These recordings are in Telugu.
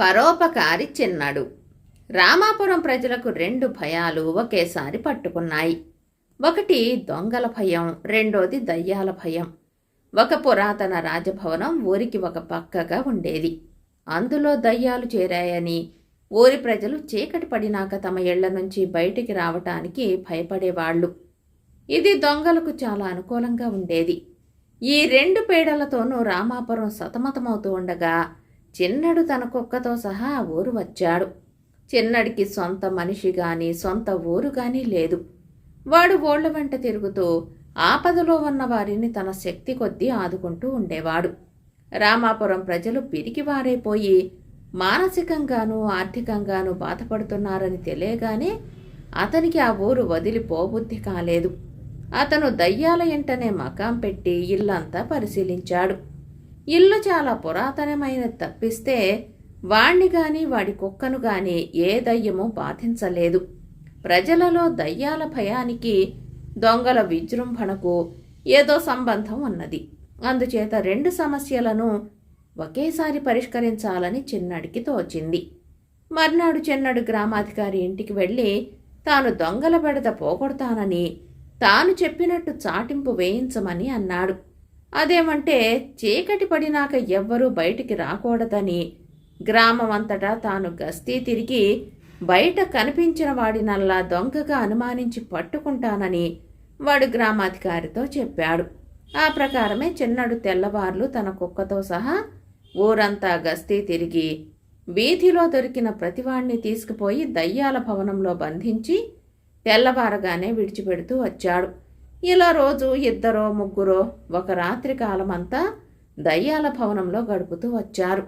పరోపకారి చిన్నడు. రామాపురం ప్రజలకు రెండు భయాలు ఒకేసారి పట్టుకున్నాయి. ఒకటి దొంగల భయం రెండోది దయ్యాల భయం. ఒక పురాతన రాజభవనం ఊరికి ఒక పక్కగా ఉండేది. అందులో దయ్యాలు చేరాయని ఊరి ప్రజలు చీకటి పడినాక తమ ఇళ్ళ నుంచి బయటికి రావటానికి భయపడేవాళ్ళు. ఇది దొంగలకు చాలా అనుకూలంగా ఉండేది. ఈ రెండు పేడలతోనూ రామాపురం సతమతమవుతూ ఉండగా చిన్నడు తన కుక్కతో సహా ఆ ఊరు వచ్చాడు. చిన్నడికి సొంత మనిషి గాని సొంత ఊరు గాని లేదు. వాడు ఓళ్ళ వెంట తిరుగుతూ ఆపదలో ఉన్న వారిని తన శక్తి కొద్దీ ఆదుకుంటూ ఉండేవాడు. రామాపురం ప్రజలు పిరికివారైపోయి మానసికంగానూ ఆర్థికంగానూ బాధపడుతున్నారని తెలియగానే అతనికి ఆ ఊరు వదిలిపోబుద్ధి కాలేదు. అతను దయ్యాల ఇంటనే మకాం పెట్టి ఇల్లంతా పరిశీలించాడు. ఇల్లు చాలా పురాతనమైనది తప్పిస్తే వాణ్ణి గాని వాడి కుక్కను గాని ఏ దయ్యము బాధించలేదు. ప్రజలలో దయ్యాల భయానికి దొంగల విజృంభణకు ఏదో సంబంధం ఉన్నది. అందుచేత రెండు సమస్యలను ఒకేసారి పరిష్కరించాలని చిన్నడికి తోచింది. మర్నాడు చిన్నడు గ్రామాధికారి ఇంటికి వెళ్ళి తాను దొంగల బెడద పోగొడతానని తాను చెప్పినట్టు చాటింపు వేయించమని అన్నాడు. అదేమంటే చీకటి పడినాక ఎవ్వరూ బయటికి రాకూడదని గ్రామం అంతటా తాను గస్తీ తిరిగి బయట కనిపించిన వాడినల్లా దొంగగా అనుమానించి పట్టుకుంటానని వాడు గ్రామాధికారితో చెప్పాడు. ఆ ప్రకారమే చిన్నడు తెల్లవార్లు తన కుక్కతో సహా ఊరంతా గస్తీ తిరిగి వీధిలో దొరికిన ప్రతివాణ్ణి తీసుకుపోయి దయ్యాల భవనంలో బంధించి తెల్లవారగానే విడిచిపెడుతూ వచ్చాడు. ఇలా రోజు ఇద్దరో ముగ్గురో ఒక రాత్రి కాలమంతా దయ్యాల భవనంలో గడుపుతూ వచ్చారు.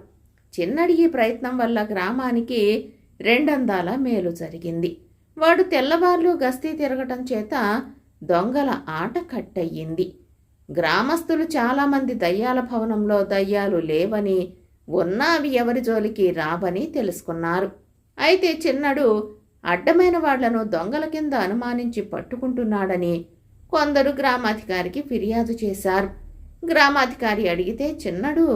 చిన్నడి ఈ ప్రయత్నం వల్ల గ్రామానికి రెండందాల మేలు జరిగింది. వాడు తెల్లవార్లు గస్తీ తిరగటం చేత దొంగల ఆట కట్టయ్యింది గ్రామస్తులు చాలామంది దయ్యాల భవనంలో దయ్యాలు లేవని ఉన్నా అవి ఎవరి జోలికి రావని తెలుసుకున్నారు. అయితే చిన్నడు అడ్డమైన వాళ్ళను దొంగల కింద అనుమానించి పట్టుకుంటున్నాడని కొందరు గ్రామాధికారికి ఫిర్యాదు చేశారు. గ్రామాధికారి అడిగితే చిన్నడు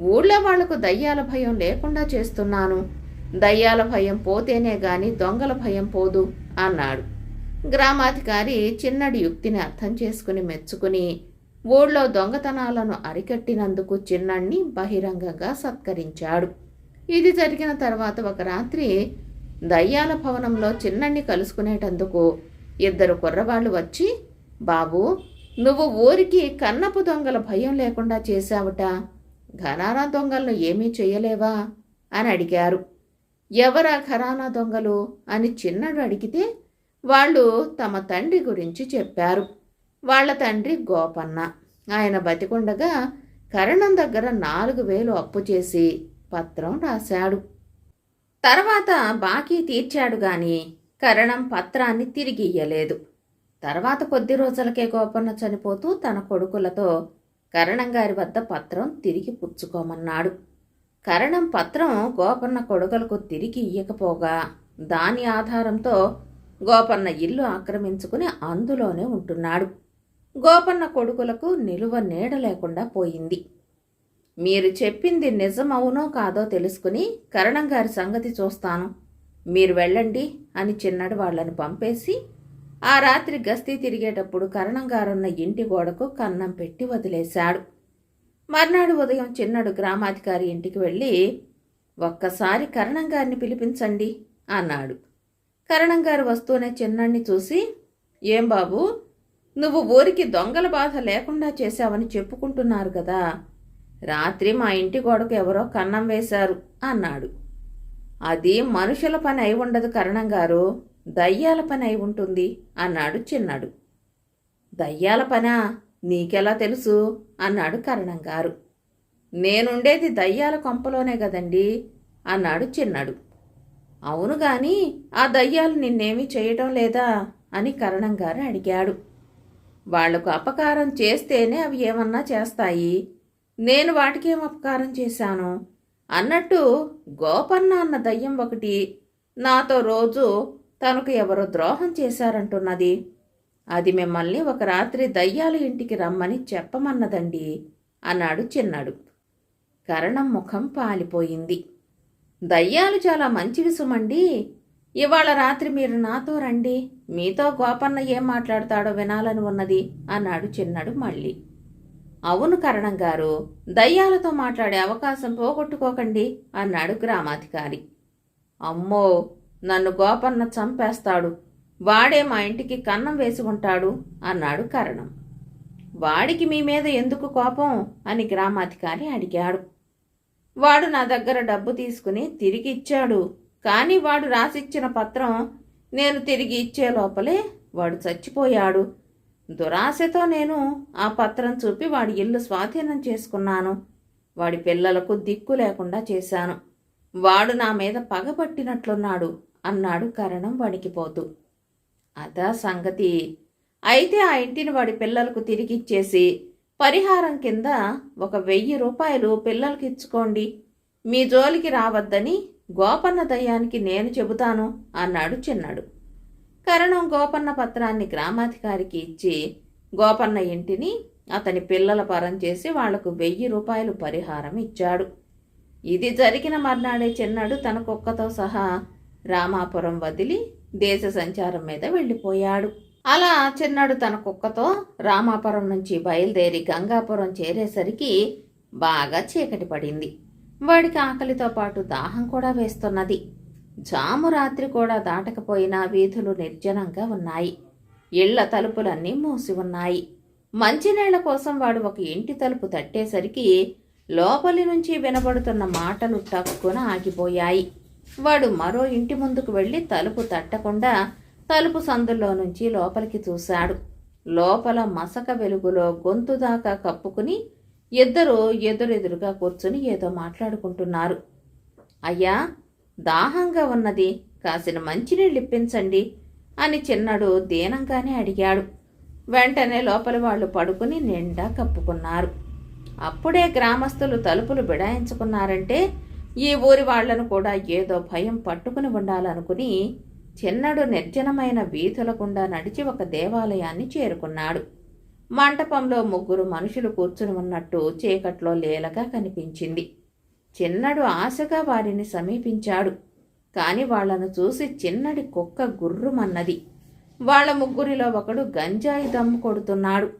ఊళ్ళో వాళ్ళకు దయ్యాల భయం లేకుండా చేస్తున్నాను. దయ్యాల భయం పోతేనే గాని దొంగల భయం పోదు అన్నాడు. గ్రామాధికారి చిన్నడి యుక్తిని అర్థం చేసుకుని మెచ్చుకుని ఊళ్ళో దొంగతనాలను అరికట్టినందుకు చిన్నడిని బహిరంగంగా సత్కరించాడు. ఇది జరిగిన తర్వాత ఒక రాత్రి దయ్యాల భవనంలో చిన్నడిని కలుసుకునేటందుకు ఇద్దరు కుర్రవాళ్ళు వచ్చి బాబు నువ్వు ఊరికి కన్నపు దొంగల భయం లేకుండా చేశావుట. ఘరానా దొంగలను ఏమీ చేయలేవా అని అడిగారు. ఎవరా ఘరానా దొంగలు అని చిన్నడు అడిగితే వాళ్ళు తమ తండ్రి గురించి చెప్పారు. వాళ్ళ తండ్రి గోపన్న. ఆయన బతికుండగా కరణం దగ్గర నాలుగు వేలు అప్పు చేసి పత్రం రాశాడు. తర్వాత బాకీ తీర్చాడు గాని కరణం పత్రాన్ని తిరిగి ఇయ్యలేదు. తర్వాత కొద్ది రోజులకే గోపన్న చనిపోతూ తన కొడుకులతో కరణం గారి వద్ద పత్రం తిరిగి పుచ్చుకోమన్నాడు. కరణం పత్రం గోపన్న కొడుకులకు తిరిగి ఇయ్యకపోగా దాని ఆధారంతో గోపన్న ఇల్లు ఆక్రమించుకుని అందులోనే ఉంటున్నాడు. గోపన్న కొడుకులకు నిలువ నీడ లేకుండా పోయింది. మీరు చెప్పింది నిజమవునో కాదో తెలుసుకుని కరణం గారి సంగతి చూస్తాను. మీరు వెళ్ళండి అని చిన్నడు వాళ్ళని పంపేసి ఆ రాత్రి గస్తీ తిరిగేటప్పుడు కరణం గారున్న ఇంటి గోడకు కన్నం పెట్టి వదిలేశాడు. మర్నాడు ఉదయం చిన్నడు గ్రామాధికారి ఇంటికి వెళ్ళి ఒక్కసారి కరణం గారిని పిలిపించండి అన్నాడు. కరణం గారు వస్తూనే చిన్నడిని చూసి ఏం బాబు నువ్వు ఊరికి దొంగల బాధ లేకుండా చేశావని చెప్పుకుంటున్నారు కదా రాత్రి మా ఇంటి గోడకు ఎవరో కన్నం వేశారు అన్నాడు. అది మనుషుల పని అయి ఉండదు కరణం గారు దయ్యాల పని అయి ఉంటుంది అన్నాడు చిన్నాడు. దయ్యాల పనా? నీకెలా తెలుసు? అన్నాడు కరణం గారు నేనుండేది దయ్యాల కొంపలోనే కదండి? అన్నాడు చిన్నాడు. అవును గాని ఆ దయ్యాలు నిన్నేమీ చేయటం లేదా? అని కరణం గారు అడిగాడు. వాళ్ళకు అపకారం చేస్తేనే అవి ఏమన్నా చేస్తాయి. నేను వాటికేం అపకారం చేశాను? అన్నట్టు గోపన్న అన్న దయ్యం ఒకటి నాతో రోజు తనకు ఎవరో ద్రోహం చేశారంటున్నది. అది మిమ్మల్ని ఒక రాత్రి దయ్యాల ఇంటికి రమ్మని చెప్పమన్నదండి అన్నాడు చిన్నాడు. కరణం ముఖం పాలిపోయింది. దయ్యాలు చాలా మంచివి సుమండి ఇవాళ రాత్రి మీరు నాతో రండి మీతో గోపన్న ఏం మాట్లాడతాడో వినాలని ఉన్నది అన్నాడు చిన్నాడు మళ్ళీ. అవును కరణం గారు దయ్యాలతో మాట్లాడే అవకాశం పోగొట్టుకోకండి అన్నాడు గ్రామాధికారి. అమ్మో నన్ను గోపన్న చంపేస్తాడు. వాడే మా ఇంటికి కన్నం వేసి ఉంటాడు అన్నాడు కరణం. వాడికి మీ మీద ఎందుకు కోపం? అని గ్రామాధికారి అడిగాడు. వాడు నా దగ్గర డబ్బు తీసుకుని తిరిగి ఇచ్చాడు. కానీ వాడు రాసిచ్చిన పత్రం నేను తిరిగి ఇచ్చే లోపలే వాడు చచ్చిపోయాడు. దురాశతో నేను ఆ పత్రం చూపి వాడి ఇల్లు స్వాధీనం చేసుకున్నాను. వాడి పిల్లలకు దిక్కు లేకుండా చేశాను. వాడు నా మీద పగబట్టినట్లున్నాడు అన్నాడు కరణం వణికిపోతూ. అదా సంగతి. అయితే ఆ ఇంటిని వాడి పిల్లలకు తిరిగిచ్చేసి పరిహారం కింద ఒక వెయ్యి రూపాయలు పిల్లలకి ఇచ్చుకోండి. మీ జోలికి రావద్దని గోపన్న దయ్యానికి నేను చెబుతాను అన్నాడు చిన్నాడు. కరణం గోపన్న పత్రాన్ని గ్రామాధికారికి ఇచ్చి గోపన్న ఇంటిని అతని పిల్లల పరం చేసి వాళ్ళకు వెయ్యి రూపాయలు పరిహారం ఇచ్చాడు. ఇది జరిగిన మర్నాడే చిన్నాడు తన కుక్కతో సహా రామాపురం వదిలి దేశ సంచారం మీద వెళ్ళిపోయాడు. అలా చిన్నాడు తన కుక్కతో రామాపురం నుంచి బయలుదేరి గంగాపురం చేరేసరికి బాగా చీకటి పడింది. వాడికి ఆకలితో పాటు దాహం కూడా వేస్తున్నది. జాము రాత్రి కూడా దాటకపోయినా వీధులు నిర్జనంగా ఉన్నాయి. ఇళ్ళ తలుపులన్నీ మూసి ఉన్నాయి. మంచినీళ్ళ కోసం వాడు ఒక ఇంటి తలుపు తట్టేసరికి లోపలి నుంచి వినబడుతున్న మాటలు టక్కున ఆగిపోయాయి. వాడు మరో ఇంటి ముందుకు వెళ్ళి తలుపు తట్టకుండా తలుపు సందుల్లో నుంచి లోపలికి చూశాడు. లోపల మసక వెలుగులో గొంతు దాకా కప్పుకుని ఇద్దరు ఎదురెదురుగా కూర్చుని ఏదో మాట్లాడుకుంటున్నారు. అయ్యా దాహంగా ఉన్నది. కాసిన మంచినీళ్ళు ఇప్పించండి అని చిన్నడు దీనంగానే అడిగాడు. వెంటనే లోపలి వాళ్ళు పడుకుని నిండా కప్పుకున్నారు. అప్పుడే గ్రామస్తులు తలుపులు బిడాయించుకున్నారంటే ఈ ఊరి వాళ్ళను కూడా ఏదో భయం పట్టుకుని ఉండాలనుకుని చిన్నడు నిర్జనమైన వీధులకుండా నడిచి ఒక దేవాలయాన్ని చేరుకున్నాడు. మంటపంలో ముగ్గురు మనుషులు కూర్చుని ఉన్నట్టు చీకట్లో లేలగా కనిపించింది. చిన్నడు ఆశగా వారిని సమీపించాడు. కాని వాళ్ళను చూసి చిన్నడి కుక్క గుర్రుమన్నది. వాళ్ళ ముగ్గురిలో ఒకడు గంజాయి దమ్ము కొడుతున్నాడు.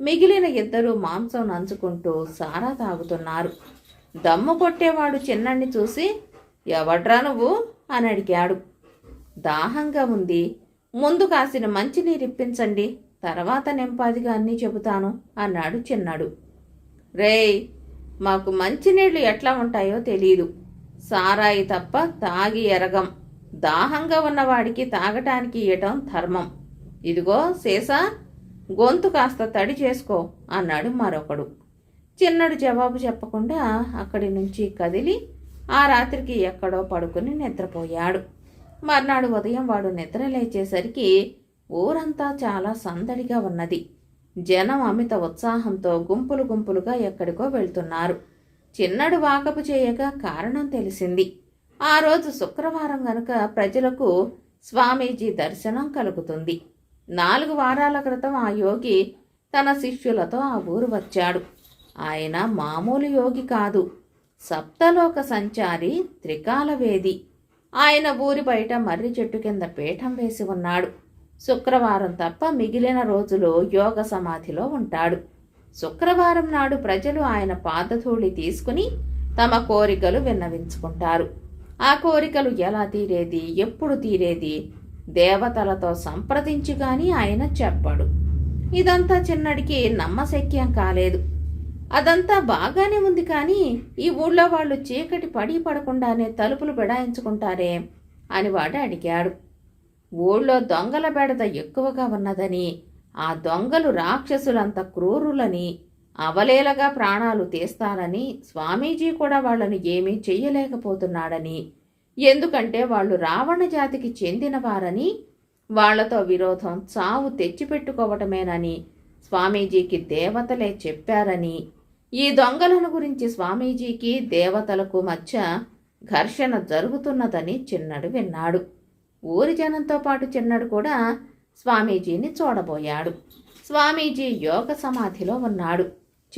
మిగిలిన ఇద్దరు మాంసం నంచుకుంటూ సారా తాగుతున్నారు. దమ్ము కొట్టేవాడు చిన్నణ్ణి చూసి ఎవడ్రా నువ్వు? అని అడిగాడు. దాహంగా ఉంది. ముందు కాసిన మంచినీరు ఇప్పించండి. తర్వాత నింపాదిగా అన్నీ చెబుతాను అన్నాడు చిన్నాడు. రేయ్ మాకు మంచినీళ్ళు ఎట్లా ఉంటాయో తెలీదు. సారాయి తప్ప తాగి ఎరగం. దాహంగా ఉన్నవాడికి తాగటానికి ఇయటం ధర్మం. ఇదిగో సీసా గొంతు కాస్త తడి చేసుకో అన్నాడు మరొకడు. చిన్నడు జవాబు చెప్పకుండా అక్కడి నుంచి కదిలి ఆ రాత్రికి ఎక్కడో పడుకుని నిద్రపోయాడు. మర్నాడు ఉదయం వాడు నిద్ర లేచేసరికి ఊరంతా చాలా సందడిగా ఉన్నది. జనం అమిత ఉత్సాహంతో గుంపులు గుంపులుగా ఎక్కడికో వెళ్తున్నారు. చిన్నడు వాకపు చేయగా కారణం తెలిసింది. ఆ రోజు శుక్రవారం గనుక ప్రజలకు స్వామీజీ దర్శనం కలుగుతుంది. నాలుగు వారాల క్రితం ఆ యోగి తన శిష్యులతో ఆ ఊరు వచ్చాడు. ఆయన మామూలు యోగి కాదు. సప్తలోక సంచారి త్రికాలవేది ఆయన ఊరి బయట మర్రి చెట్టు కింద పీఠం వేసి ఉన్నాడు. శుక్రవారం తప్ప మిగిలిన రోజులు యోగ సమాధిలో ఉంటాడు. శుక్రవారం నాడు ప్రజలు ఆయన పాదధూళి తీసుకుని తమ కోరికలు విన్నవించుకుంటారు. ఆ కోరికలు ఎలా తీరేది ఎప్పుడు తీరేది దేవతలతో సంప్రదించి కానీ ఆయన చెప్పాడు. ఇదంతా చిన్నడికి నమ్మశక్యం కాలేదు. అదంతా బాగానే ఉంది కానీ ఈ ఊళ్ళో వాళ్ళు చీకటి పడి పడకుండానే తలుపులు బెడాయించుకుంటారే అని వాడు అడిగాడు. ఊళ్ళో దొంగల బెడద ఎక్కువగా ఉన్నదని ఆ దొంగలు రాక్షసులంత క్రూరులని అవలేలగా ప్రాణాలు తీస్తారని స్వామీజీ కూడా వాళ్ళని ఏమీ చెయ్యలేకపోతున్నాడని ఎందుకంటే వాళ్ళు రావణ జాతికి చెందినవారని వాళ్ళతో విరోధం చావు తెచ్చిపెట్టుకోవటమేనని స్వామీజీకి దేవతలే చెప్పారని ఈ దొంగలను గురించి స్వామీజీకి దేవతలకు మధ్య ఘర్షణ జరుగుతున్నదని చిన్నడు విన్నాడు. ఊరి జనంతో పాటు చిన్నడు కూడా స్వామీజీని చూడబోయాడు. స్వామీజీ యోగ సమాధిలో ఉన్నాడు.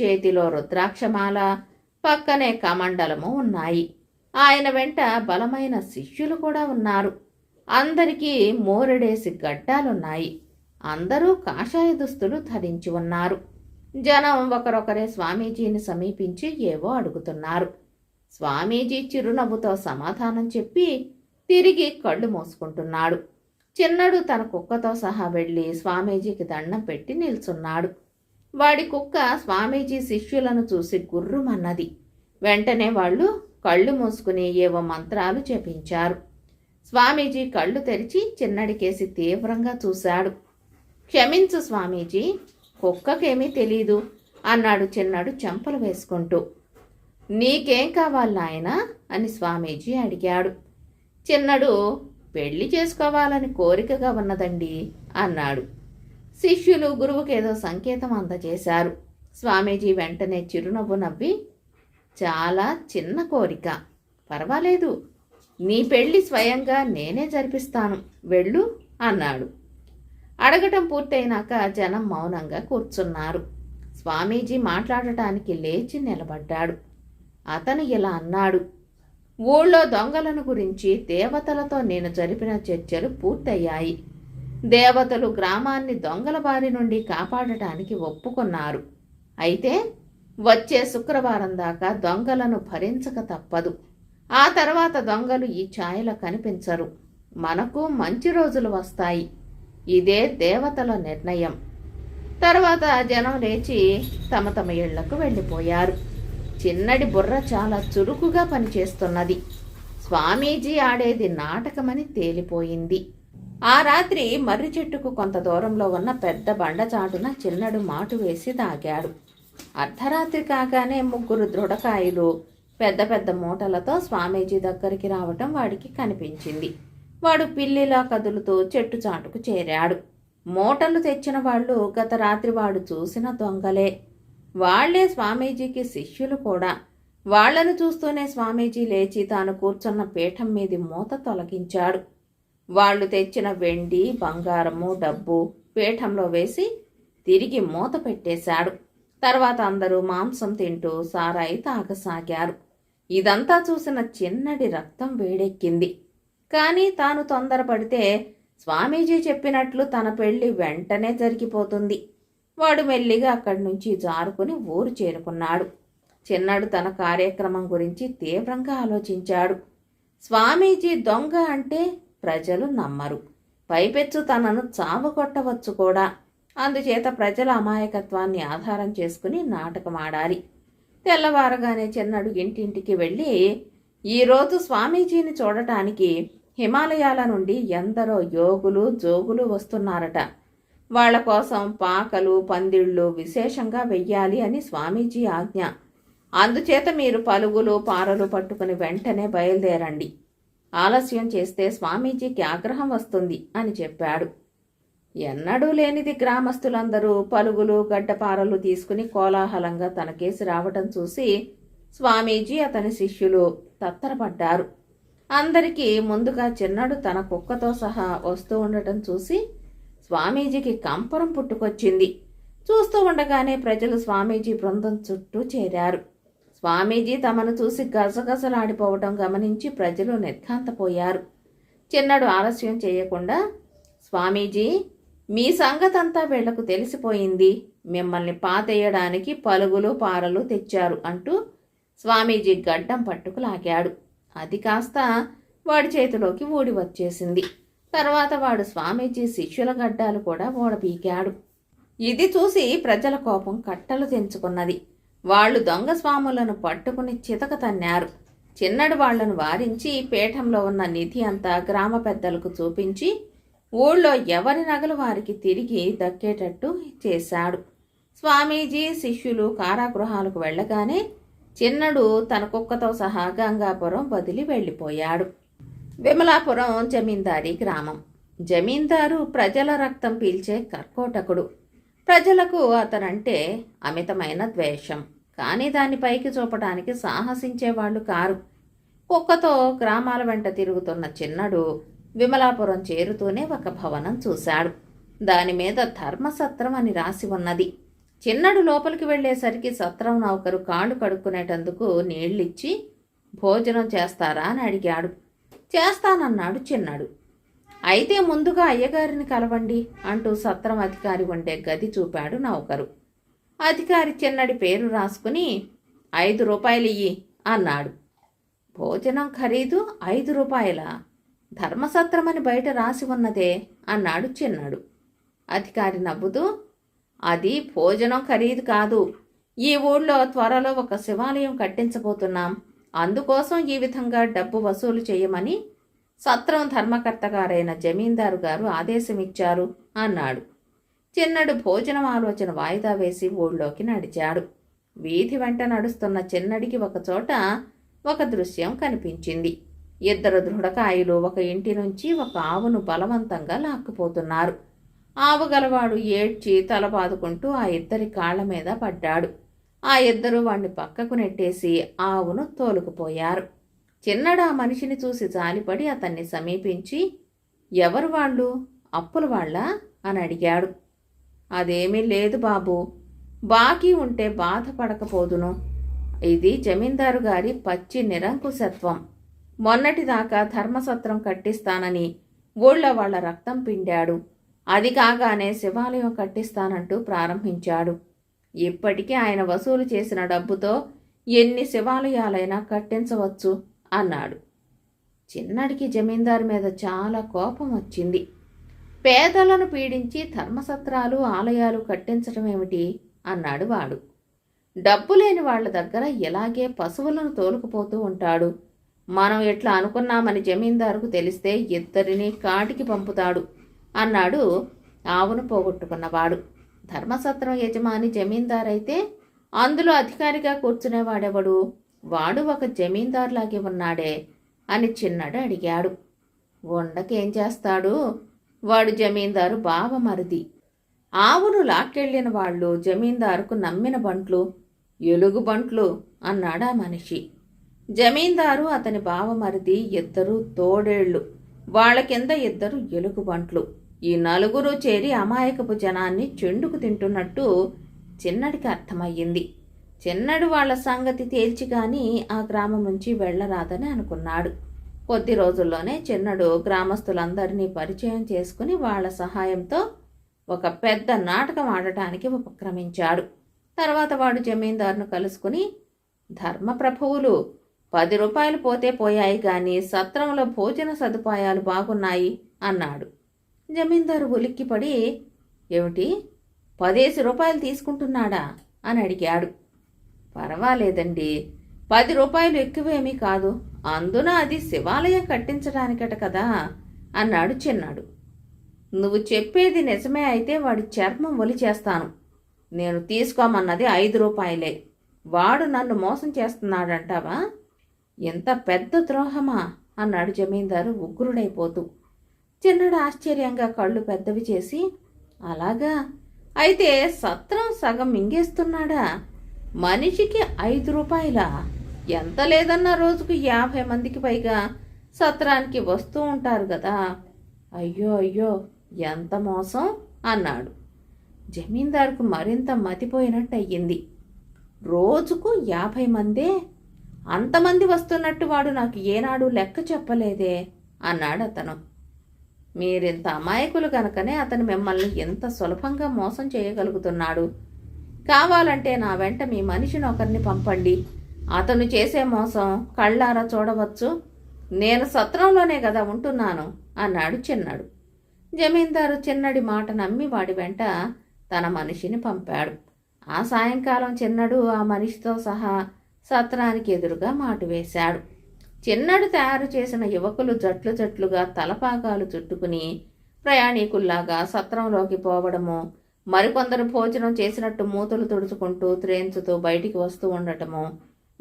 చేతిలో రుద్రాక్షమాల పక్కనే కమండలము ఉన్నాయి. ఆయన వెంట బలమైన శిష్యులు కూడా ఉన్నారు. అందరికీ మోరెడేసి గడ్డాలున్నాయి. అందరూ కాషాయ దుస్తులు ధరించి ఉన్నారు. జనం ఒకరొకరే స్వామీజీని సమీపించి ఏవో అడుగుతున్నారు. స్వామీజీ చిరునవ్వుతో సమాధానం చెప్పి తిరిగి కళ్ళు మూసుకుంటున్నాడు. చిన్నడు తన కుక్కతో సహా వెళ్ళి స్వామీజీకి దండం పెట్టి నిల్చున్నాడు. వాడి కుక్క స్వామీజీ శిష్యులను చూసి గుర్రుమన్నది. వెంటనే వాళ్ళు కళ్ళు మూసుకుని ఏవో మంత్రాలు చెప్పించారు స్వామీజీ కళ్ళు తెరిచి చిన్నడికేసి తీవ్రంగా చూశాడు. క్షమించు స్వామీజీ కుక్కకేమీ తెలీదు అన్నాడు చిన్నాడు చెంపలు వేసుకుంటూ. నీకేం కావాలి నాయన? అని స్వామీజీ అడిగాడు. చిన్నడు పెళ్ళి చేసుకోవాలని కోరికగా ఉన్నదండి అన్నాడు. శిష్యులు గురువుకేదో సంకేతం అందజేశారు. స్వామీజీ వెంటనే చిరునవ్వు నవ్వి చాలా చిన్న కోరిక. పర్వాలేదు నీ పెళ్ళి స్వయంగా నేనే జరిపిస్తాను. వెళ్ళు అన్నాడు. అడగటం పూర్తయినాక జనం మౌనంగా కూర్చున్నారు. స్వామీజీ మాట్లాడటానికి లేచి నిలబడ్డాడు. అతను ఇలా అన్నాడు ఊళ్ళో దొంగలను గురించి దేవతలతో నేను జరిపిన చర్చలు పూర్తయ్యాయి. దేవతలు గ్రామాన్ని దొంగల బారి నుండి కాపాడటానికి ఒప్పుకున్నారు. అయితే వచ్చే శుక్రవారం దాకా దొంగలను భరించక తప్పదు. ఆ తర్వాత దొంగలు ఈ ఛాయలో కనిపించరు. మనకు మంచి రోజులు వస్తాయి. ఇదే దేవతల నిర్ణయం. తర్వాత జనం లేచి తమ తమ ఇళ్ళకు వెళ్ళిపోయారు. చిన్నడి బుర్ర చాలా చురుకుగా పనిచేస్తున్నది. స్వామీజీ ఆడేది నాటకమని తేలిపోయింది. ఆ రాత్రి మర్రి చెట్టుకు కొంత దూరంలో ఉన్న పెద్ద బండ చాటున చిన్నడు మాటు వేసి దాగాడు అర్ధరాత్రి కాగానే ముగ్గురు దృఢకాయలు పెద్ద పెద్ద మూటలతో స్వామీజీ దగ్గరికి రావటం వాడికి కనిపించింది. వాడు పిల్లిలా కదులుతూ చెట్టు చాటుకు చేరాడు. మూటలు తెచ్చిన వాళ్ళు గత రాత్రి వాడు చూసిన దొంగలే. వాళ్ళే స్వామీజీకి శిష్యులు కూడా. వాళ్ళను చూస్తూనే స్వామీజీ లేచి తాను కూర్చున్న పీఠం మీది మూత తొలగించాడు. వాళ్ళు తెచ్చిన వెండి బంగారము డబ్బు పీఠంలో వేసి తిరిగి మూత పెట్టేశాడు. తర్వాత అందరూ మాంసం తింటూ సారాయి తాగసాగారు. ఇదంతా చూసిన చిన్నడి రక్తం వేడెక్కింది. కానీ తాను తొందరపడితే స్వామీజీ చెప్పినట్లు తన పెళ్ళి వెంటనే జరిగిపోతుంది. వాడు మెల్లిగా అక్కడి నుంచి జారుకుని ఊరు చేరుకున్నాడు. చిన్నాడు తన కార్యక్రమం గురించి తీవ్రంగా ఆలోచించాడు. స్వామీజీ దొంగ అంటే ప్రజలు నమ్మరు. పైపెచ్చు తనను చావగొట్టవచ్చు కూడా. అందుచేత ప్రజల అమాయకత్వాన్ని ఆధారం చేసుకుని నాటకమాడాలి. తెల్లవారగానే చిన్నడు ఇంటింటికి వెళ్ళి ఈరోజు స్వామీజీని చూడటానికి హిమాలయాల నుండి ఎందరో యోగులు జోగులు వస్తున్నారట. వాళ్ళ కోసం పాకలు పందిళ్ళు విశేషంగా వెయ్యాలి అని స్వామీజీ ఆజ్ఞ. అందుచేత మీరు పలుగులు పారలు పట్టుకుని వెంటనే బయలుదేరండి. ఆలస్యం చేస్తే స్వామీజీకి ఆగ్రహం వస్తుంది అని చెప్పాడు. ఎన్నడూ లేనిది గ్రామస్తులందరూ పలుగులు గడ్డపారలు తీసుకుని కోలాహలంగా తనకేసి రావటం చూసి స్వామీజీ అతని శిష్యులు తత్తరపడ్డారు. అందరికీ ముందుగా చిన్నడు తన కుక్కతో సహా వస్తూ ఉండటం చూసి స్వామీజీకి కంపరం పుట్టుకొచ్చింది. చూస్తూ ఉండగానే ప్రజలు స్వామీజీ బృందం చుట్టూ చేరారు. స్వామీజీ తమను చూసి గజగజలాడిపోవటం గమనించి ప్రజలు నిర్ఘాంతపోయారు. చిన్నడు ఆలస్యం చేయకుండా స్వామీజీ మీ సంగతంతా వీళ్ళకు తెలిసిపోయింది. మిమ్మల్ని పాతేయడానికి పలుగులు పారలు తెచ్చారు అంటూ స్వామీజీ గడ్డం పట్టుకు లాగాడు. అది కాస్త వాడి చేతిలోకి ఊడి వచ్చేసింది. తర్వాత వాడు స్వామీజీ శిష్యుల గడ్డాలు కూడా ఓడపీకాడు ఇది చూసి ప్రజల కోపం కట్టలు తెంచుకున్నది. వాళ్ళు దొంగ స్వాములను పట్టుకుని చితక తన్నారు. చిన్నడు వాళ్ళను వారించి పీఠంలో ఉన్న నిధి అంతా గ్రామ పెద్దలకు చూపించి ఊళ్ళో ఎవరి నగలు వారికి తిరిగి దక్కేటట్టు చేశాడు. స్వామీజీ శిష్యులు కారాగృహాలకు వెళ్ళగానే చిన్నడు తన కుక్కతో సహా గంగాపురం వదిలి వెళ్ళిపోయాడు. విమలాపురం జమీందారీ గ్రామం. జమీందారు ప్రజల రక్తం పీల్చే కర్కోటకుడు. ప్రజలకు అతనంటే అమితమైన ద్వేషం. కానీ దాన్ని పైకి చూపడానికి సాహసించేవాళ్ళు కారు. కుక్కతో గ్రామాల వెంట తిరుగుతున్న చిన్నడు విమలాపురం చేరుతూనే ఒక భవనం చూశాడు. దాని మీద ధర్మసత్రం అని రాసి ఉన్నది. చిన్నడు లోపలికి వెళ్ళేసరికి సత్రం నౌకరు కాళ్ళు కడుక్కునేటందుకు నీళ్ళిచ్చి భోజనం చేస్తారా? అని అడిగాడు. చేస్తానన్నాడు చిన్నాడు. అయితే ముందుగా అయ్యగారిని కలవండి అంటూ సత్రం అధికారి ఉండే గది చూపాడు నౌకరు. అధికారి చిన్నడి పేరు రాసుకుని ఐదు రూపాయలు ఇయ్యి అన్నాడు. భోజనం ఖరీదు ఐదు రూపాయల? ధర్మసత్రమని బయట రాసి ఉన్నదే అన్నాడు చిన్నాడు. అధికారి నవ్వుతూ అది భోజనం ఖరీదు కాదు. ఈ ఊళ్ళో త్వరలో ఒక శివాలయం కట్టించబోతున్నాం. అందుకోసం ఈ విధంగా డబ్బు వసూలు చేయమని సత్రం ధర్మకర్త గారైన జమీందారు గారు ఆదేశమిచ్చారు అన్నాడు. చిన్నడు భోజనం ఆలోచన వాయిదా వేసి ఊళ్ళోకి నడిచాడు. వీధి వెంట నడుస్తున్న చిన్నడికి ఒకచోట ఒక దృశ్యం కనిపించింది. ఇద్దరు దృఢకాయులు ఒక ఇంటి నుంచి ఒక ఆవును బలవంతంగా లాక్కుపోతున్నారు. ఆవు గలవాడు ఏడ్చి తల బాదుకుంటూ ఆ ఇద్దరి కాళ్ళ మీద పడ్డాడు. ఆ ఇద్దరు వాణ్ణి పక్కకు నెట్టేసి ఆవును తోలుకుపోయారు. చిన్నడా మనిషిని చూసి జాలిపడి అతన్ని సమీపించి ఎవరు వాళ్ళు? అప్పుల వాళ్ళ? అని అడిగాడు. అదేమీ లేదు బాబు. బాకీ ఉంటే బాధపడకపోదును. ఇది జమీందారు గారి పచ్చి నిరంకుశత్వం. మొన్నటిదాకా ధర్మసత్రం కట్టిస్తానని ఊళ్ళో వాళ్ళ రక్తం పిండాడు. అది కాగానే శివాలయం కట్టిస్తానంటూ ప్రారంభించాడు. ఇప్పటికీ ఆయన వసూలు చేసిన డబ్బుతో ఎన్ని శివాలయాలైనా కట్టించవచ్చు అన్నాడు. చిన్నడికి జమీందారు మీద చాలా కోపం వచ్చింది. పేదలను పీడించి ధర్మసత్రాలు ఆలయాలు కట్టించడం ఏమిటి అన్నాడు వాడు. డబ్బు లేని వాళ్ళ దగ్గర ఇలాగే పశువులను తోలుకుపోతూ ఉంటాడు. మనం ఎట్లా అనుకున్నామని జమీందారుకు తెలిస్తే ఇద్దరిని కాటికి పంపుతాడు. అన్నాడు ఆవును పోగొట్టుకున్నవాడు. ధర్మసత్రం యజమాని జమీందారైతే అందులో అధికారిగా కూర్చునేవాడెవడు? వాడు ఒక జమీందారులాగే ఉన్నాడే అని చిన్నాడు అడిగాడు. వండకేం చేస్తాడు? వాడు జమీందారు బావమరిది ఆవును లాక్కెళ్ళిన వాళ్ళు జమీందారుకు నమ్మిన బంట్లు ఎలుగు బంట్లు అన్నాడా మనిషి. జమీందారు అతని బావమరిది ఇద్దరు తోడేళ్ళు వాళ్ళ కింద ఇద్దరు ఎలుగు బంట్లు. ఈ నలుగురు చేరి అమాయకపు జనాన్ని చెండుకు తింటున్నట్టు చిన్నడికి అర్థమయ్యింది. చిన్నడు వాళ్ళ సంగతి తేల్చి కానీ ఆ గ్రామం నుంచి వెళ్ళరాదని అనుకున్నాడు. కొద్ది రోజుల్లోనే చిన్నడు గ్రామస్తులందరినీ పరిచయం చేసుకుని వాళ్ళ సహాయంతో ఒక పెద్ద నాటకం ఆడటానికి ఉపక్రమించాడు. తర్వాత వాడు జమీందారును కలుసుకుని ధర్మప్రభువులు పది రూపాయలు పోతే పోయాయి కానీ సత్రంలో భోజన సదుపాయాలు బాగున్నాయి అన్నాడు. జమీందారు ఉలిక్కిపడి ఏమిటి? పదేసి రూపాయలు తీసుకుంటున్నాడా? అని అడిగాడు. పర్వాలేదండి. పది రూపాయలు ఎక్కువేమీ కాదు. అందున అది శివాలయం కట్టించడానికట కదా? అన్నాడు చిన్నాడు. నువ్వు చెప్పేది నిజమే అయితే వాడి చర్మం ఒలి చేస్తాను నేను తీసుకోమన్నది ఐదు రూపాయలే. వాడు నన్ను మోసం చేస్తున్నాడంటావా? ఎంత పెద్ద ద్రోహమా? అన్నాడు జమీందారు ఉగ్రుడైపోతూ. చిన్నడు ఆశ్చర్యంగా కళ్ళు పెద్దవి చేసి అలాగా? అయితే సత్రం సగం మింగేస్తున్నాడా? మనిషికి ఐదు రూపాయల? ఎంత లేదన్నా రోజుకు యాభై మందికి పైగా సత్రానికి వస్తూ ఉంటారు కదా అయ్యో అయ్యో ఎంత మోసం? అన్నాడు. జమీందారుకు మరింత మతిపోయినట్టు అయ్యింది రోజుకు యాభై మందే? అంతమంది వస్తున్నట్టు వాడు నాకు ఏనాడు లెక్క చెప్పలేదే? అన్నాడు అతను మీరింత అమాయకులు కనుకనే అతను మిమ్మల్ని ఎంత సులభంగా మోసం చేయగలుగుతున్నాడు. కావాలంటే నా వెంట మీ మనిషిని ఒకరిని పంపండి. అతను చేసే మోసం కళ్ళారా చూడవచ్చు. నేను సత్రంలోనే కదా ఉంటున్నాను అన్నాడు చిన్నాడు. జమీందారు చిన్నడి మాట నమ్మి వాడి వెంట తన మనిషిని పంపాడు. ఆ సాయంకాలం చిన్నడు ఆ మనిషితో సహా సత్రానికి ఎదురుగా మాటు వేశాడు. చిన్నడు తయారు చేసిన యువకులు జట్లు జట్లుగా తలపాగాలు చుట్టుకుని ప్రయాణికుల్లాగా సత్రంలోకి పోవడము మరికొందరు భోజనం చేసినట్టు మూతలు తుడుచుకుంటూ త్రేంచుతూ బయటికి వస్తూ ఉండటము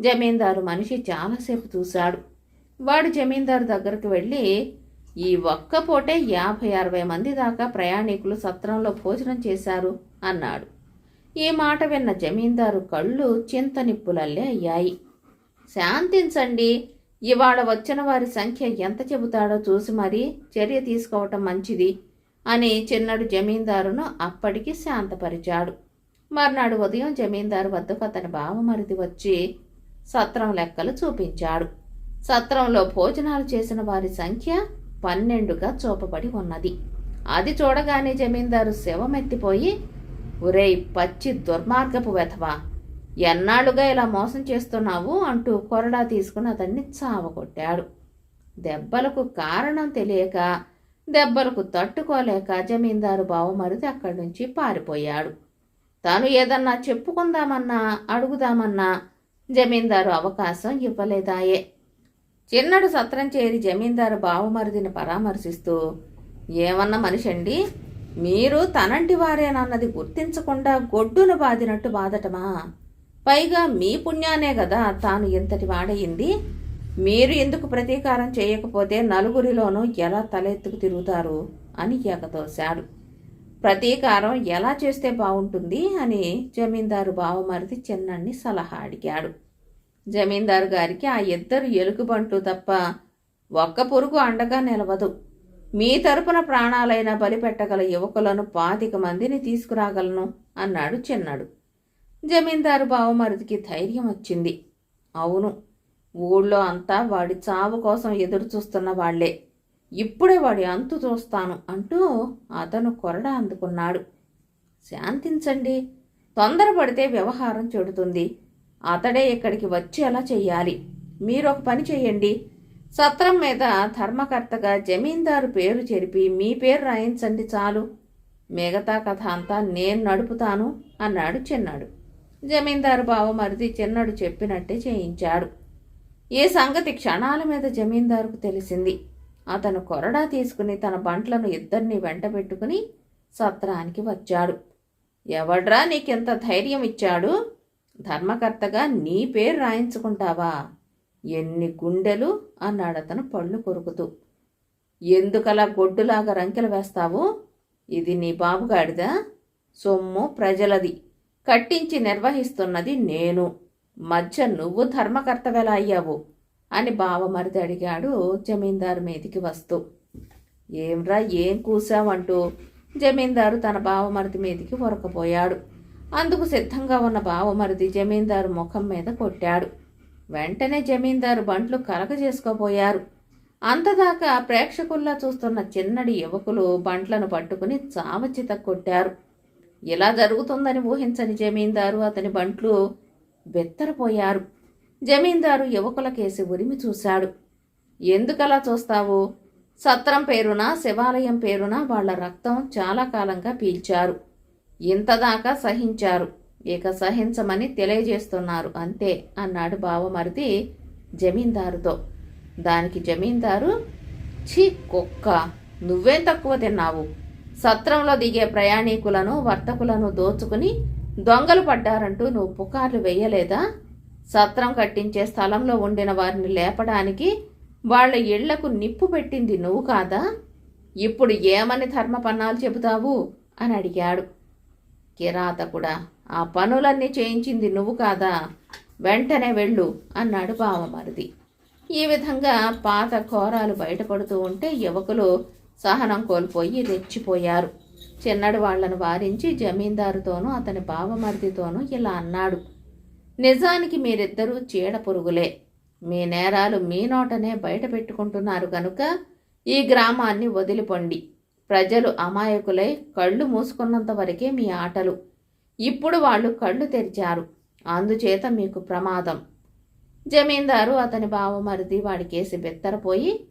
జమీందారు మనిషి చాలాసేపు చూశాడు. వాడు జమీందారు దగ్గరకు వెళ్ళి ఈ ఒక్క పూటే యాభై అరవై మంది దాకా ప్రయాణికులు సత్రంలో భోజనం చేశారు అన్నాడు. ఈ మాట విన్న జమీందారు కళ్ళు చింతనిప్పులల్లే అయ్యాయి. శాంతించండి ఇవాళ వచ్చిన వారి సంఖ్య ఎంత చెబుతాడో చూసి మరీ చర్య తీసుకోవటం మంచిది అని చిన్నడు జమీందారును అప్పటికి శాంతపరిచాడు. మర్నాడు ఉదయం జమీందారు వద్దకు అతని బావమరిది వచ్చి సత్రం లెక్కలు చూపించాడు. సత్రంలో భోజనాలు చేసిన వారి సంఖ్య పన్నెండుగా చూపబడి ఉన్నది. అది చూడగానే జమీందారు శివమెత్తిపోయి ఒరేయ్ పచ్చి దుర్మార్గపు వెధవా! ఎన్నాళ్ళుగా ఇలా మోసం చేస్తున్నావు అంటూ కొరడా తీసుకుని అతన్ని చావగొట్టాడు. దెబ్బలకు కారణం తెలియక దెబ్బలకు తట్టుకోలేక జమీందారు బావమరిది అక్కడి నుంచి పారిపోయాడు. తాను ఏదన్నా చెప్పుకుందామన్నా అడుగుదామన్నా జమీందారు అవకాశం ఇవ్వలేదాయే. చిన్నడు సత్రం చేరి జమీందారు బావమరిదిని పరామర్శిస్తూ ఏమన్న మనిషి అండి మీరు తనంటి వారేనన్నది గుర్తించకుండా గొడ్డును బాదినట్టు బాదటమా పైగా మీ పుణ్యానే కదా తాను ఇంతటి వాడయింది? మీరు ఎందుకు ప్రతీకారం చేయకపోతే నలుగురిలోనూ ఎలా తలెత్తుకు తిరుగుతారు? అని ఎగతోశాడు ప్రతీకారం ఎలా చేస్తే బాగుంటుంది అని జమీందారు బావమరిది చిన్నన్ని సలహా అడిగాడు. జమీందారు గారికి ఆ ఇద్దరు ఎలుగుబంట్లు తప్ప ఒక్క పురుగు అండగా నిలవదు. మీ తరపున ప్రాణాలైన బలిపెట్టగల యువకులను పాతిక మందిని తీసుకురాగలను అన్నాడు చిన్నాడు. జమీందారు బావమరిదికి ధైర్యం వచ్చింది. అవును ఊళ్ళో అంతా వాడి చావు కోసం ఎదురు చూస్తున్న వాళ్ళే. ఇప్పుడే వాడి అంతు చూస్తాను అంటూ అతను కొరడ అందుకున్నాడు. శాంతించండి. తొందరపడితే వ్యవహారం చెడుతుంది. అతడే ఇక్కడికి వచ్చేలా చెయ్యాలి? మీరు ఒక పని చెయ్యండి. సత్రం మీద ధర్మకర్తగా జమీందారు పేరు చెరిపి మీ పేరు రాయించండి చాలు. మిగతా కథ అంతా నేను నడుపుతాను అన్నాడు చిన్నాడు. జమీందారు బావమరిది చిన్నడు చెప్పినట్టే చేయించాడు. ఈ సంగతి క్షణాల మీద జమీందారుకు తెలిసింది. అతను కొరడా తీసుకుని తన బంట్లను ఇద్దరిని వెంట పెట్టుకుని సత్రానికి వచ్చాడు. ఎవడ్రా నీకెంత ధైర్యం ఇచ్చాడు? ధర్మకర్తగా నీ పేరు రాయించుకుంటావా? ఎన్ని గుండెలు? అన్నాడతను పళ్ళు కొరుకుతూ. ఎందుకలా గొడ్డులాగా రంకెలు వేస్తావు? ఇది నీ బాబుగాడిదా? సొమ్ము ప్రజలది. కట్టించి నిర్వహిస్తున్నది నేను. మధ్య నువ్వు ధర్మకర్తవెలా అయ్యావు? అని బావమరిది అడిగాడు జమీందారు మీదికి వస్తూ. ఏంరా ఏం కూసావంటూ జమీందారు తన బావమరిది మీదికి ఉరకపోయాడు అందుకు సిద్ధంగా ఉన్న బావమరిది జమీందారు ముఖం మీద కొట్టాడు. వెంటనే జమీందారు బంట్లు కలగజేసుకోపోయారు అంతదాకా ప్రేక్షకుల్లా చూస్తున్న చిన్నడి యువకులు బంట్లను పట్టుకుని చావచిత కొట్టారు. ఇలా జరుగుతుందని ఊహించని జమీందారు అతని బంట్లు బెత్తరపోయారు. జమీందారు యువకుల కేసి ఉరిమి చూశాడు. ఎందుకలా చూస్తావు? సత్రం పేరున శివాలయం పేరున? వాళ్ళ రక్తం చాలా కాలంగా పీల్చారు. ఇంతదాకా సహించారు. ఇక సహించమని తెలియజేస్తున్నారు అంతే అన్నాడు బావమరిది జమీందారుతో. దానికి జమీందారు ఛీ కుక్క నువ్వేం తక్కువ తిన్నావు? సత్రంలో దిగే ప్రయాణికులను వర్తకులను దోచుకుని దొంగలు పడ్డారంటూ నువ్వు పుకార్లు వెయ్యలేదా సత్రం కట్టించే స్థలంలో ఉండిన వారిని లేపడానికి వాళ్ళ ఇళ్ళకు నిప్పు పెట్టింది నువ్వు కాదా? ఇప్పుడు ఏమని ధర్మపన్నాలు చెబుతావు? అని అడిగాడు. కిరాతకుడా ఆ పనులన్నీ చేయించింది నువ్వు కాదా? వెంటనే వెళ్ళు అన్నాడు బావమరిది. ఈ విధంగా పాత కోరాలు బయటపడుతూ ఉంటే యువకులు సహనం కోల్పోయి రెచ్చిపోయారు. చిన్నడు వాళ్ళను వారించి జమీందారుతోనూ అతని బావమరిదితోనూ ఇలా అన్నాడు. నిజానికి మీరిద్దరూ చీడ పురుగులే. మీ నేరాలు మీ నోటనే బయట పెట్టుకుంటున్నారు కనుక ఈ గ్రామాన్ని వదిలిపొండి. ప్రజలు అమాయకులై కళ్ళు మూసుకున్నంత వరకే మీ ఆటలు. ఇప్పుడు వాళ్ళు కళ్ళు తెరిచారు. అందుచేత మీకు ప్రమాదం. జమీందారు అతని బావమరిది వాడికేసి బెత్తరపోయి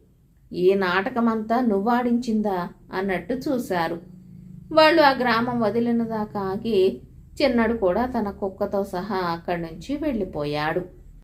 ఈ నాటకమంతా నువ్వాడించిందా అన్నట్టు చూశారు. వాళ్ళు ఆ గ్రామం వదిలిన దాకా ఆగి చిన్నడు కూడా తన కుక్కతో సహా అక్కడి నుంచి వెళ్ళిపోయాడు.